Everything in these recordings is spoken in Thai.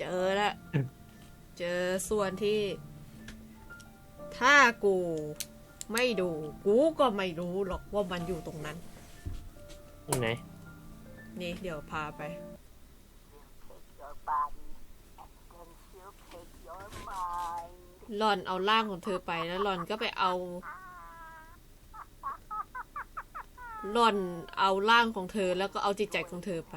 เจอแล้วเจอส่วนที่ ถ้ากูไม่ดู กูก็ไม่รู้หรอกว่ามันอยู่ตรงนั้น ตรงไหน นี่เดี๋ยวพาไป Take your body, and then she'll take your mind. หล่อนเอาร่างของเธอไปแล้วหล่อนก็ไปเอา หล่อนเอาร่างของเธอแล้วก็เอาจิตใจของเธอไป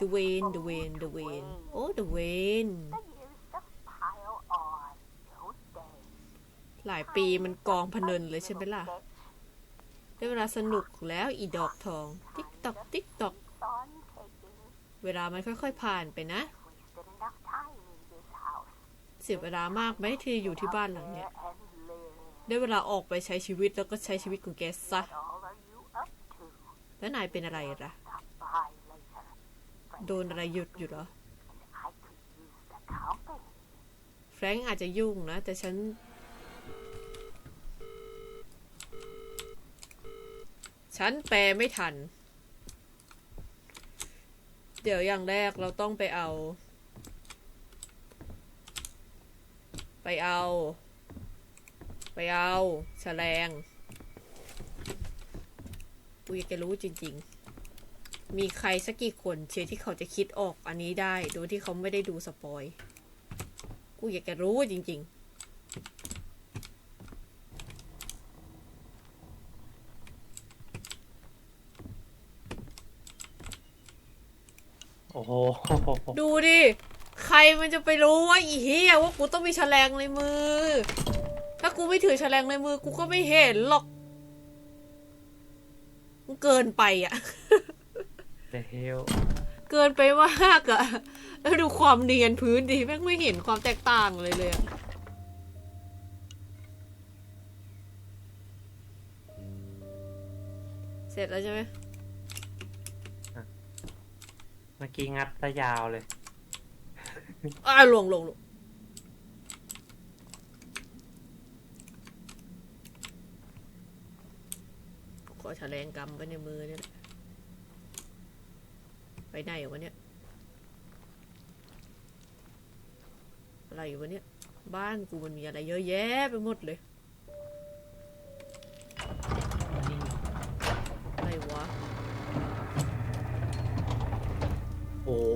The Wayne The Wayne The Wayne โอ้ The Wayne The years just pile on, don't they? หลายปีมันกองพะเนินเลยใช่ไหมล่ะ ได้เวลาสนุกแล้วอีดอกทอง ติ๊กตอกติ๊กตอก On taking, เวลามันค่อยๆผ่านไปนะ เสียเวลามากไหมที่อยู่ที่บ้านหลังเนี้ย ได้เวลาออกไปใช้ชีวิตแล้วก็ใช้ชีวิตของแกซะแล้วนายเป็นอะไรล่ะ โดนอะไรหยุดอยู่เหรอ แฟรงก์อาจจะยุ่งนะ แต่ฉัน ฉันแปลไม่ทัน เดี๋ยวอย่างแรกเราต้องไปเอา ไปเอา ไปเอาแฉลงกูอยากจะรู้จริง ๆ มีใครสักกี่คนเชียร์ที่เขาจะคิดออกอันนี้ได้ โดยที่เขาไม่ได้ดูสปอย กูอยากจะรู้จริงโอ้โหๆดูดิ ใครมันจะไปรู้ว่าอีเหี้ยว่ากูต้องมีแฉลงในมือ ถ้ากูไม่ถือแฉลงในมือ กูก็ไม่เห็นหรอกมันเกินไปอะ The hell เกินไปมากอะแล้วดูความเนียนพื้นดิแม่งไม่เห็นความแตกต่างเลยเลยอะเสร็จแล้วใช่ไหมเมื่อกี้งัดซะยาวเลยอ่าลงลงลงขอแฉลงกำไว้ในมือเนี่ยแหละ ไปไหนวะเนี่ย อะไรวะเนี่ย บ้านกูมันมีอะไรเยอะแยะไปหมดเลยอะไรวะ โอ้โห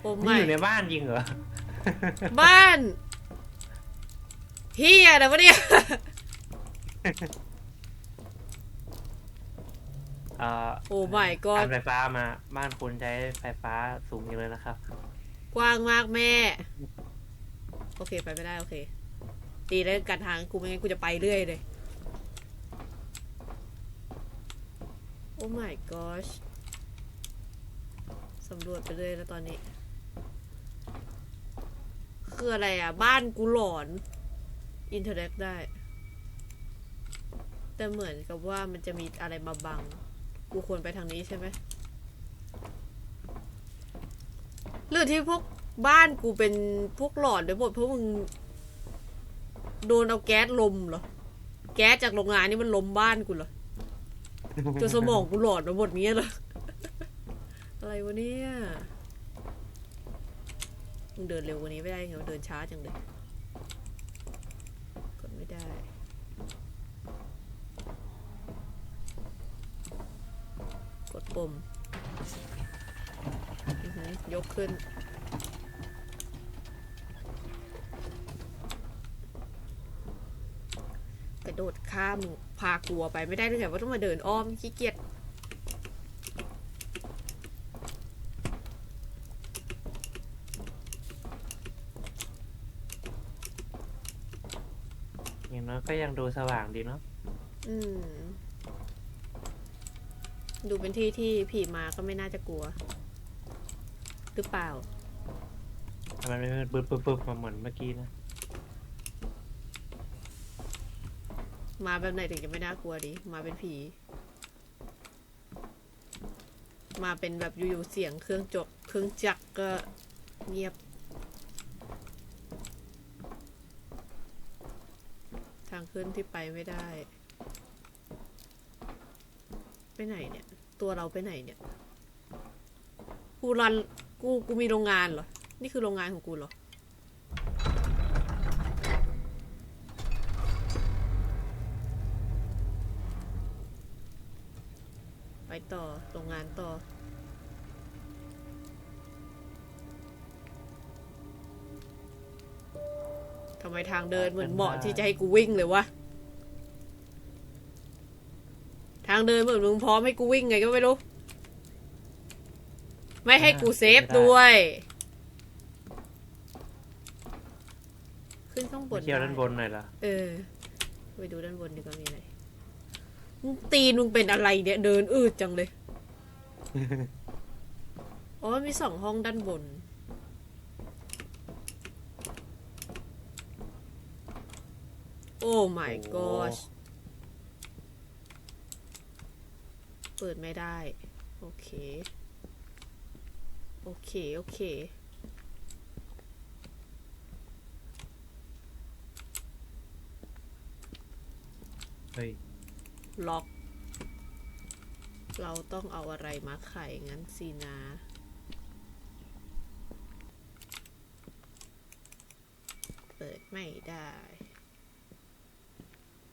โอ้นี่ไม่ อยู่ในบ้านจริงเหรอ บ้านเฮียอะไรวะเนี่ยเอ่อโอ้ไม่ก็การไฟฟ้ามาบ้านคุณใช้ไฟฟ้าสูงอยู่เลยนะครับ กว้างมากแม่ โอเคไปไม่ได้โอเค ตีแล้วกันทางกูไม่งั้นกูจะไปเรื่อยเลย โอ้ my gosh สำรวจไปเรื่อยแล้วตอนนี้ คืออะไรอะ บ้านกูหลอน อินเทอร์เน็ตได้ แต่เหมือนกับว่ามันจะมีอะไรมาบัง กูควรไปทางนี้ใช่ไหมหรือที่พวกบ้านกูเป็นพวกหลอดไปหมดเพราะมึงโดนเอาแก๊สลมเหรอ แก๊สจากโรงงานนี่มันลมบ้านกูเหรอจนสมองกูหลอดไปหมดเนี้ยเหรอ อะไรวะเนี่ยมึงเดินเร็วกว่านี้ไม่ได้ไงวะเดินช้าจังเลยกดไม่ได้ กด ปุ่มอือหือยกขึ้น กระโดดข้ามพากลัวไปไม่ได้เลยว่าต้องมาเดินอ้อมขี้เกียจอย่างน้อยก็ยังดูสว่างดีเนาะอืม ดูเป็นที่ที่ผีมาก็ไม่น่าจะกลัว หรือเปล่าแต่มันไม่ปึ๊บปึ๊บปึ๊บมาเหมือนเมื่อกี้นะมาแบบไหนถึงจะไม่น่ากลัวดิ มาเป็นผี มาเป็นแบบอยู่ๆเสียงเครื่องจกเครื่องจักรก็เงียบ ทางขึ้นที่ไปไม่ได้ ไปไหนเนี่ย ตัวเราไปไหนเนี่ย กูรันกูกูมีโรงงานเหรอ นี่คือโรงงานของกูเหรอ ไปต่อ โรงงานต่อ ทำไมทางเดินเหมือนเหมาะที่จะให้กูวิ่งเลยวะ ทางเดินเหมือนมึงพร้อมให้กูวิ่งไงก็ไม่รู้ ไม่ให้กูเซฟด้วย ขึ้นข้างบไปนเที่ยวด้านได้บนหน่อยเหรอเออ ไปดูด้านบนดีกว่ามีอะไรมึงตีนมึงเป็นอะไรเนี่ย เดินอืดจังเลย อ๋อ มีสองห้องด้านบนโอ้ my โอ้ gosh เปิดไม่ได้ โอเค โอเค โอเค เฮ้ย ล็อก เราต้องเอาอะไรมาไขงั้นสินะเปิดไม่ได้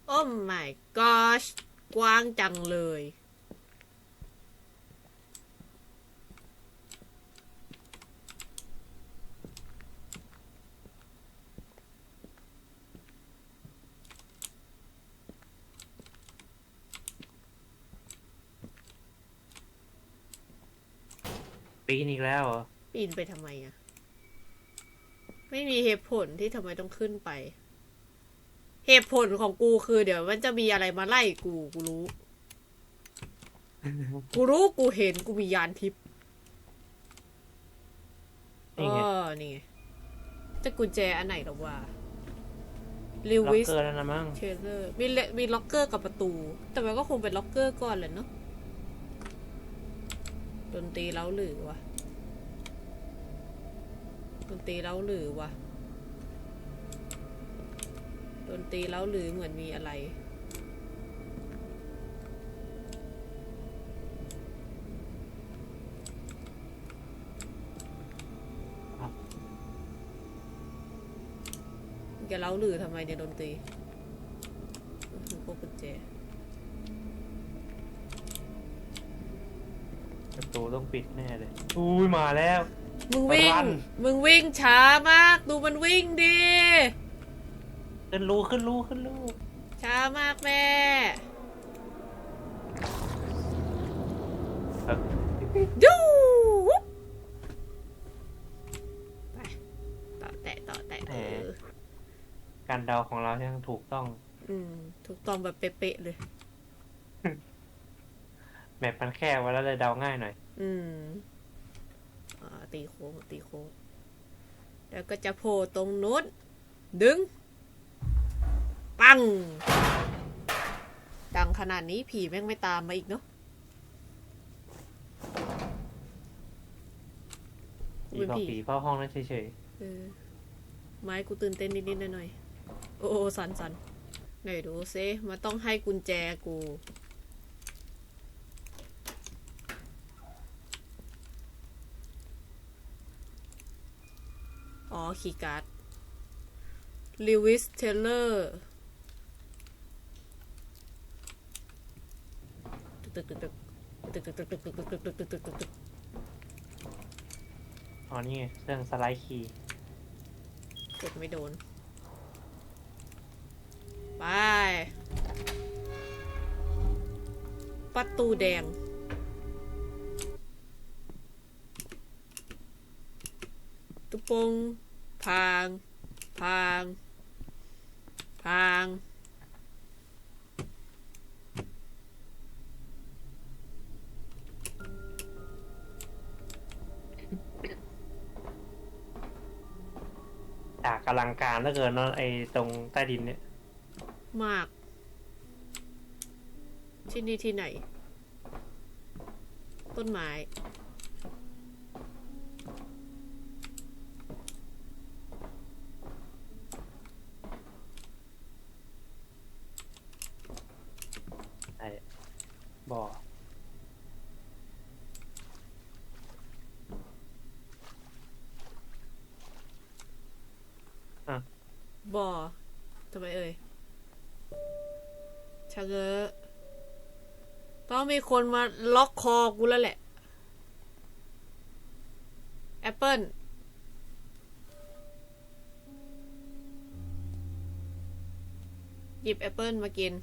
โอ้ my gosh กว้างจังเลย ปีนอีกแล้วเหรอปีนไปทำไมอะไม่มีเหตุผลที่ทำไมต้องขึ้นไป เหตุผลของกูคือ เดี๋ยวมันจะมีอะไรมาไล่กู กูรู้ กูรู้กูเห็นกูมียานทิพย์นี่ไงอ๋อนี่ไงจะกุญแจอันไหนหรอวะลิล็อกวิส เกอร์แล้วนะมั้ง เทเลอร์มีเลมีล็อกเกอร์กับประตู แต่มันก็คงเป็นล็อกเกอร์ก่อนแหละเนาะ ดนตรีเล้าหรือวะดนตรีเล้าหรือวะดนตรีเล้าหรือเหมือนมีอะไร แกเล้าหรือทำไมเนี่ยดนตรีอื้อหือพวกกุญแจ ประตูต้องปิดแน่เลย อุ้ยมาแล้ว มึงวิ่งรัน มึงวิ่งช้ามาก ดูมันวิ่งดิ ขึ้นรูขึ้นรูขึ้นรูช้ามากแม่เออดูวุ๊บไปต่อแตะต่อแตะเออการเดาของเรายังถูกต้อง อืม ถูกต้องแบบเป๊ะๆเลย แมปมันแคบไว้แล้วเลยเดาง่ายหน่อย อืมอ่าตีโค้งตีโค้งแล้วก็จะโผล่ตรงนู้นดึง ปัง ดังขนาดนี้ผีแม่งไม่ตามมาอีกเนาะผีบอกผีเฝ้าห้องนั้นเฉยเออไม้กูตื่นเต้นนิดๆหน่อยๆโอ้โอ้สันสันไหนดูซิมันต้องให้กุญแจกู อ๋อคีย์การ์ดลิวิสเทเลอร์ตึกตึกตึกตึกตึกตึกตึกตึกตึกตึกตึกตึกตึกตึกๆอ๋อนี่ไงเครื่องสไลด์คีย์กดไม่โดน ไป ประตูแดง ปงพางพางพางจากอลังการเหลือเกินเนาะไอ้ตรงใต้ดินเนี่ย มาก ที่นี่ที่ไหน ต้นไม้ ไอ้บ่อ บอทำไมเอ่ยชะเง้อต้องมีคนมาล็อกคอกูแล้วแหละ แอปเปิลหยิบแอปเปิลมากิน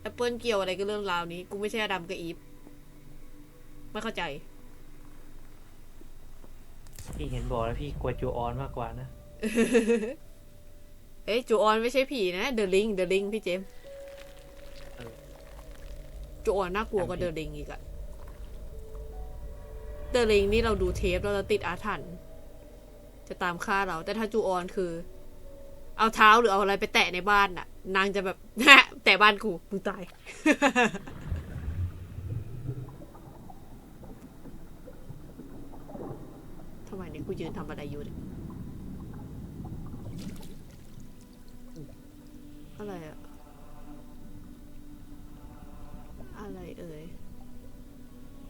แอปเปิลเกี่ยวอะไรกับเรื่องราวนี้ กูไม่ใช่อดัมกับอีฟ ไม่เข้าใจ พี่เห็นบอกแล้วพี่กลัวจูออนมากกว่านะ เอ้ยจูออนไม่ใช่ผีนะเดอะลิงเดอะลิงพี่เจมส์เออจูออนน่ากลัวกว่าจำผิเดดอะลิงอีกอะเดอะลิงนี่เราดูเทปแล้วเราติดอาถรรพ์จะตามฆ่าเรา แต่ถ้าจูออนคือ เอาเท้าหรือเอาอะไรไปแตะในบ้านน่ะ นางจะแบบแตะบ้านกูมึงตายทำไมเนี่ยกูยืนทำอะไรอยู่เนี่ย อะไรอะอะไรเอ่ย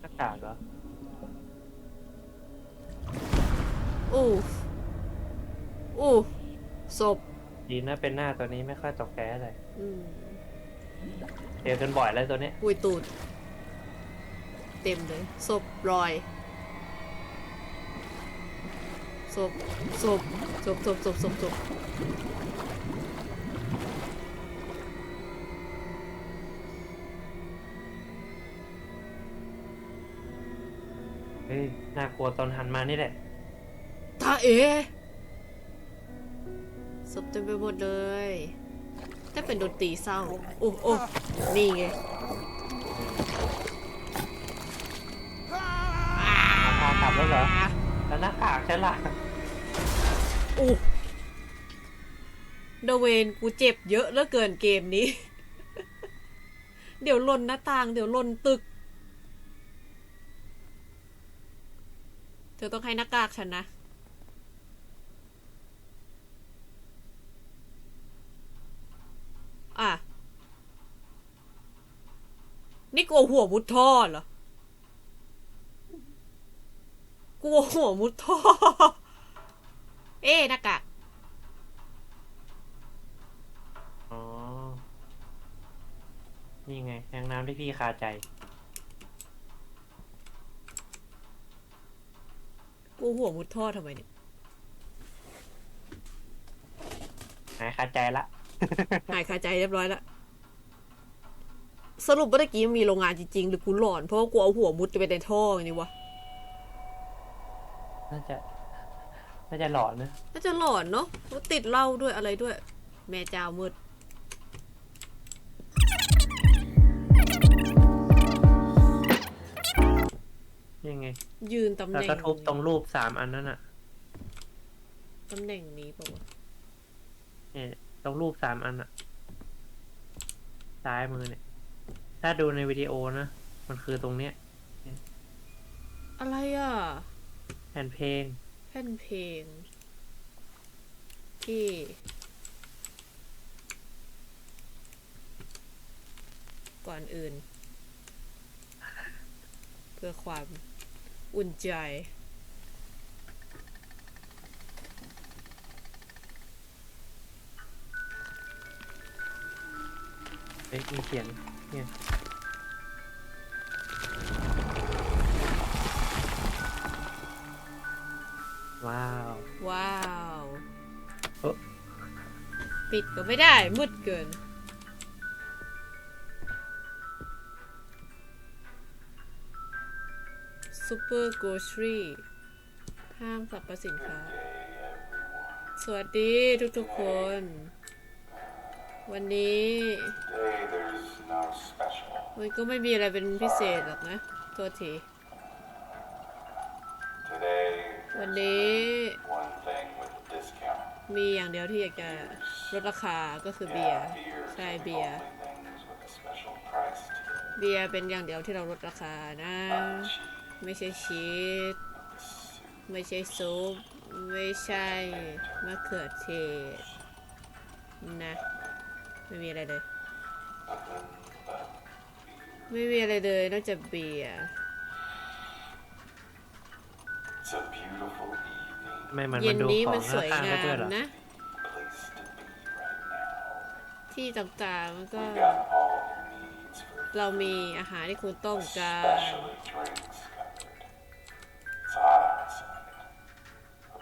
หน้ากากเหรอโอ้โอ้ศพดีนะเป็นหน้าตัวนี้ไม่ค่อยตกแกอะไรอืมเจอกันบ่อยแล้วตัวเนี้ยปุยตูด เต็มเลยศพรอยศพศพศพศพศพศพศพ น่ากลัวตอนหันมานี่แหละตาเอ๋ศพเต็มไปหมดเลยถ้าเป็นดนตรีเศร้า โอ้โอ้นี่ไงพากลับแล้วเหรอ แล้วหน้ากากฉันล่ะโอ้เดเวนกูเจ็บเยอะเหลือเกินเกมนี้ เดี๋ยวหล่นหน้าต่าง เดี๋ยวหล่นตึก เธอต้องให้หน้ากากฉันนะ อะ นี่กลัวหัวมุดท่อเหรอ กลัวหัวมุดท่อ เอ๊ะหน้ากากอ๋อนี่ไงแทงน้ำที่พี่คาใจ กลัวหัวมุดท่อทำไมเนี่ยหายคาใจละ หายคาใจเรียบร้อยแล้วสรุปว่าตะกี้มันมีโรงงานจริงๆ หรือกูหลอนเพราะว่ากูเอาหัวมุดไปในท่ออย่างนี้วะน่าจะ น่าจะหลอนนะ น่าจะหลอนเนาะแล้วติดเหล้าด้วยอะไรด้วย แม่เจ้ามืด ยังไงยืนตำแหแล้วน่งก็ทุบตรงรูปสามอันนั้นอะตำแหน่งนี้ปะวะเนี่ยตรงรูปสามอันอะ ซ้ายมือเนี่ย ถ้าดูในวิดีโอนะ มันคือตรงเนี้ยอะไรอะ แผ่นเพลง แผ่นเพลงที่ก่อนอื่น เพื่อความ อุ่นใจเอ้ยมีเขียนเนี่ยว้าว ว้าว เอ๊ะปิดก็ไม่ได้ มืดเกิน ซูเปอร์โกชรีห้างสรรพสินค้า สวัสดีทุกๆคน วันนี้มันก็ไม่มีอะไรเป็นพิเศษหรอกนะโทษที Today วันนี้มีอย่างเดียวที่อยากจะลดราคาก็คือเบียร์ใช่เบียร์เบียร์เป็นอย่างเดียวที่เราลดราคานะ ไม่ใช่ชีส Soup. ไม่ใช่ซุป ไม่ใช่มะเขือเทศนะ ไม่มีอะไรเลย Nothing but ไม่มีอะไรเลยนอกจากเบียร์ It's a beautiful evening. ไม่มันเย็มันนดูนี้ขอมังนสวยข้างๆงาได้ด้วยมเหรอนะ Place ที่ต่างๆมันก็ We've got all your needs for เรามีอาหารที่คุณต้องการ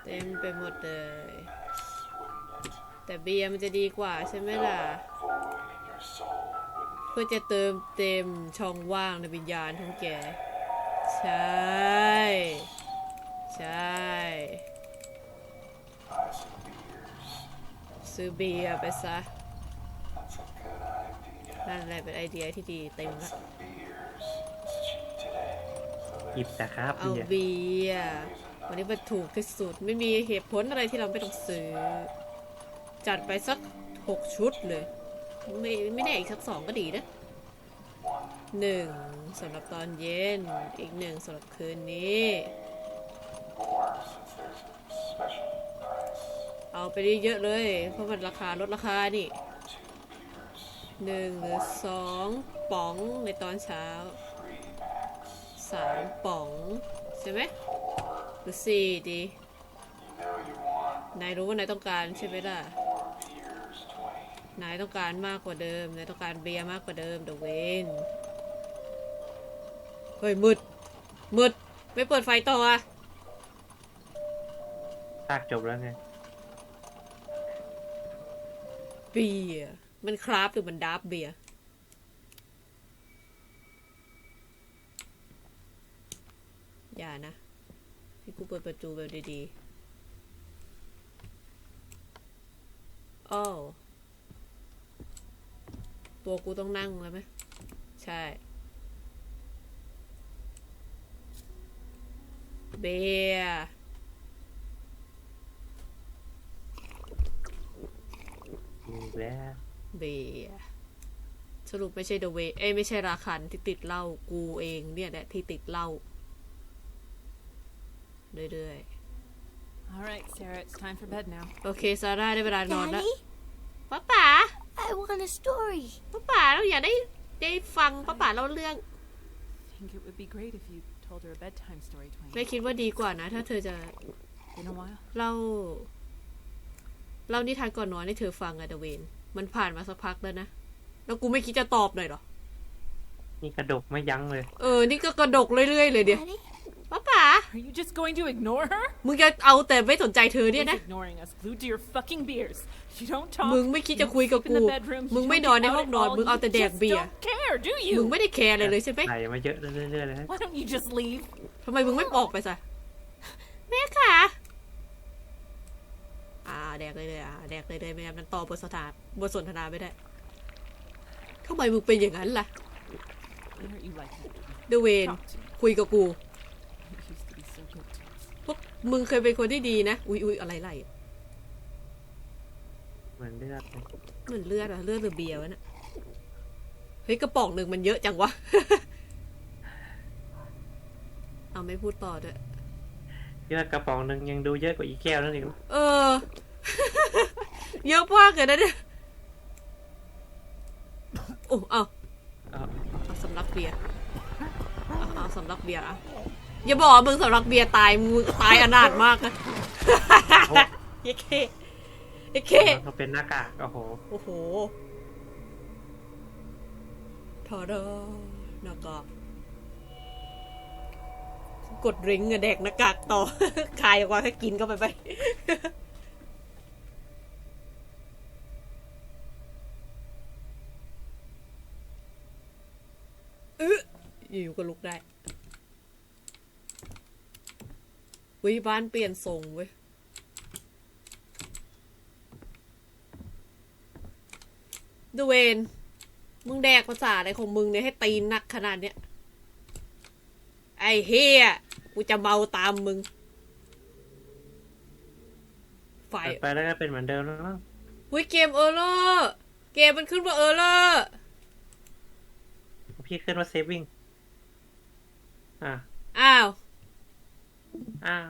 เต็มไปหมดเลย Nice, wouldn't it? แต่เบียร์มันจะดีกว่าใช่ไหมล่ะ Void in your soul, wouldn't it? เพื่อจะเติมเต็มช่องว่างในวิญญาณของแก ใช่ ใช่ Buy some beers. ซื้อเบียร์ไปซะ That's a good idea. นั่นแหละเป็นไอเดียที่ดีเต็มละ Some beers. It's cheap today. So หยิบ there's แต่ครับเอาเบียร์เบียร์ วันนี้มันถูกที่สุด ไม่มีเหตุผลอะไรที่เราไม่ต้องซื้อ จัดไปสักหกชุดเลย ไม่ไม่แน่อีกสักสองก็ดีนะหนึ่งสำหรับตอนเย็น อีกหนึ่งสำหรับคืนนี้ เอาไปเยอะเลย เพราะมันราคาลดราคานี่หนึ่งหรือสองป๋องในตอนเช้าสามป๋อง ใช่ไหม หรือสี่ดี You know you want นายรู้ว่านายต้องการใช่ไหมล่ะ more beers, Twain. นายต้องการมากกว่าเดิม นายต้องการเบียร์มากกว่าเดิมเดอะเวนเฮ้ยมืด มืด ไม่เปิดไฟต่ออะภาคจบแล้วไงเบียร์มันคราฟหรือมันดับเบียร์อย่านะ ให้กูเปิดประตูแบบดีๆอ้าวตัวกูต้องนั่งแล้วไหม ใช่ เบียร์อีกแล้วเบียร์สรุปไม่ใช่เดเวเอ้ยไม่ใช่ราคันที่ติดเหล้ากูเองเนี่ยแหละที่ติดเหล้า เรื่อย All right, Sarah, it's time for bed now. ๆ โอเค ซาร่าได้เวลานอนแล้ว Daddy, ป้าป๋า I want a story. ป้าป๋าเราอยากได้ได้ฟังป้าป๋าเล่าเรื่อง I think it would be great if you told her a bedtime story, ไม่ Twain. คิดว่าดีกว่านะ ถ้าเธอจะ Been a while. เล่าเล่านิทานก่อนนอนให้เธอฟังอะเดเวนมันผ่านมาสักพักแล้วนะ แล้วกูไม่คิดจะตอบหน่อยเหรอ นี่กระดกไม่ยั้งเลย เออ นี่ก็กระดกเรื่อยๆเลยเดียว Daddy, ป้าป๋า Are you just going to ignore her? มึงจะเอาแต่ไม่สนใจเธอเนี่ย Who's นะ ignoring us, glued to your fucking beers. You don't talk. มึงไม่คิดจะ you คุยกับ sleep in กู the bedroom, มึง you ไม่ don't นอน get ใน out ห้อง at นอน all, มึงเอาแต่ you แดก just เบียร์ don't care, do มึง you? ไม่ได้แคร์อะไรเลยใช่ไหมไหลมาเยอะเรื่อยๆเลยฮะ Why don't you just leave? ทำไมมึงไม่ออกไปซะ แม่ค่ะ อ่า แดกเลยเลยอ่าแดกเลยเลยไม่งั้นมันต่อบทสนทนาบทสนทนาไม่ได้ทำไมมึงเป็นอย่างนั้นล่ะ Why aren't you like that? เดเวน Talk to me. คุยกับกู You used to be so good to us. พวก มึงเคยเป็นคนที่ดีนะ อุ๊ยอุ๊ยอะไรไหลอะเหมือนเลือดเลยเหมือนเลือดอะเลือดหรือเบียร์วะน่ะเฮ้ยกระป๋องหนึ่งมันเยอะจังวะ เอาไม่พูดต่อด้วยเลือดกระป๋องหนึ่งยังดูเยอะกว่าอีแก้วนั่นอีกเออ เยอะมากเลยนะเนี่ยโอ้เอาเอาเอาสำลักเบียร์เอาเอาสำลักเบียร์อะ อย่าบอกว่ามึงสำลักเบียร์ตายมึงตายอนาถมากนะเยเคเยเคเขาเป็นหน้ากากโอ้โหโอ้โหทอดอหน้ากากกดริงอะแดกหน้ากากต่อคายออกมาแค่กินก็ไปไปอื้ออยู่ๆก็ลุกได้ วิบ้านเปลี่ยนทรงเว้ยดูเวนมึงแดกภาษาอะไรของมึงเนี่ยให้ตีนหนักขนาดเนี้ย ไอ้เฮียกูจะเมาตามมึง ไฟเปิดไปแล้วก็เป็นเหมือนเดิมแล้วมั้งหุ้ยเกมเออร์เลอร์เกมมันขึ้นว่าเออร์เลอร์พี่ขึ้นว่าเซฟวิ่งอะอ้าว อ้าว